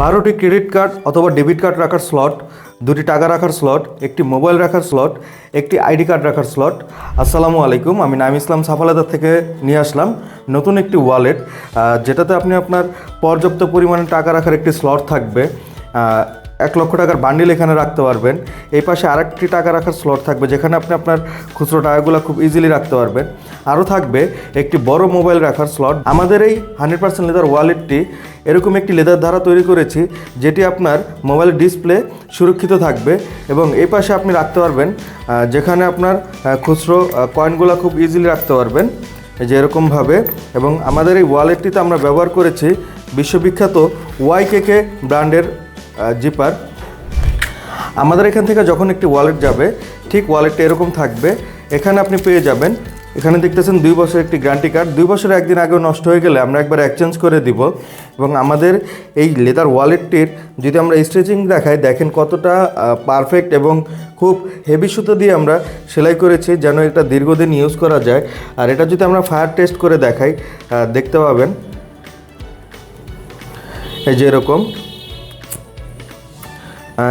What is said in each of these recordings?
বারোটি credit card অথবা debit card রাখার স্লট দুটি টাকা রাখার স্লট একটি মোবাইল রাখার স্লট একটি আইডি কার্ড রাখার স্লট আসসালামু আলাইকুম, আমি নাইম ইসলাম সাফালাদার থেকে নিয়ে আসলাম নতুন একটি ওয়ালেট যেটাতে আপনি আপনার পর্যাপ্ত পরিমাণে টাকা রাখার একটি স্লট থাকবে। এক লক্ষ টাকার বান্ডিল এখানে রাখতে পারবেন। এই পাশে আরেকটি টাকা রাখার স্লট থাকবে, যেখানে আপনি আপনার খুচরো টাকাগুলো খুব ইজিলি রাখতে পারবেন। আরও থাকবে একটি বড় মোবাইল রাখার স্লট আমাদের এই হান্ড্রেড পার্সেন্ট লেদার ওয়ালেটটি এরকম একটি লেদার দ্বারা তৈরি করেছি, যেটি আপনার মোবাইল ডিসপ্লে সুরক্ষিত থাকবে এবং এই পাশে আপনি রাখতে পারবেন যেখানে আপনার খুচরো কয়েনগুলো খুব ইজিলি রাখতে পারবেন। যে এরকমভাবে এবং আমাদের এই ওয়ালেটটিতে আমরা ব্যবহার করেছি বিশ্ববিখ্যাত ওয়াইকেকে ব্র্যান্ডের জিপার। আমাদের এখান থেকে যখন একটি ওয়ালেট যাবে, ঠিক ওয়ালেটটা এরকম থাকবে। এখানে আপনি পেয়ে যাবেন, এখানে দেখতেছেন দুই বছর একটি গ্যারান্টি কার্ড দুই বছর একদিন আগেও নষ্ট হয়ে গেলে আমরা একবার এক্সচেঞ্জ করে দিব। এবং আমাদের এই লেদার ওয়ালেটটির যদি আমরা স্ট্রেচিং দেখাই, দেখেন কতটা পারফেক্ট এবং খুব হেভি সুতো দিয়ে আমরা সেলাই করেছি, যেন এটা দীর্ঘদিন ইউজ করা যায়। আর এটা যদি আমরা ফায়ার টেস্ট করে দেখাই দেখতে পাবেন। এই যে এরকম।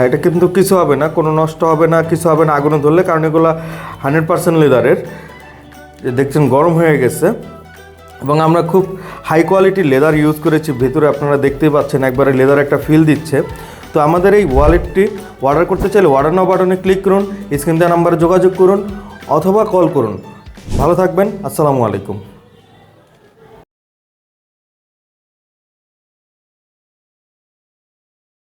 এটা কিন্তু কিছু হবে না, কোনো নষ্ট হবে না, কিছু হবে না, আগুনে ধরলে, কারণ এগুলো হান্ড্রেড পার্সেন্ট লেদারের। দেখছেন, গরম হয়ে গেছে। এবং আমরা খুব হাই কোয়ালিটির লেদার ইউজ করেছি, ভেতরে আপনারা দেখতেই পাচ্ছেন, একবারে লেদার একটা ফিল দিচ্ছে। তো আমাদের এই ওয়ালেটটি অর্ডার করতে চাইলে অর্ডার নাও বাটনে ক্লিক করুন স্ক্রিন দেওয়া নাম্বারে যোগাযোগ করুন, অথবা কল করুন। ভালো থাকবেন, আসসালামু আলাইকুম।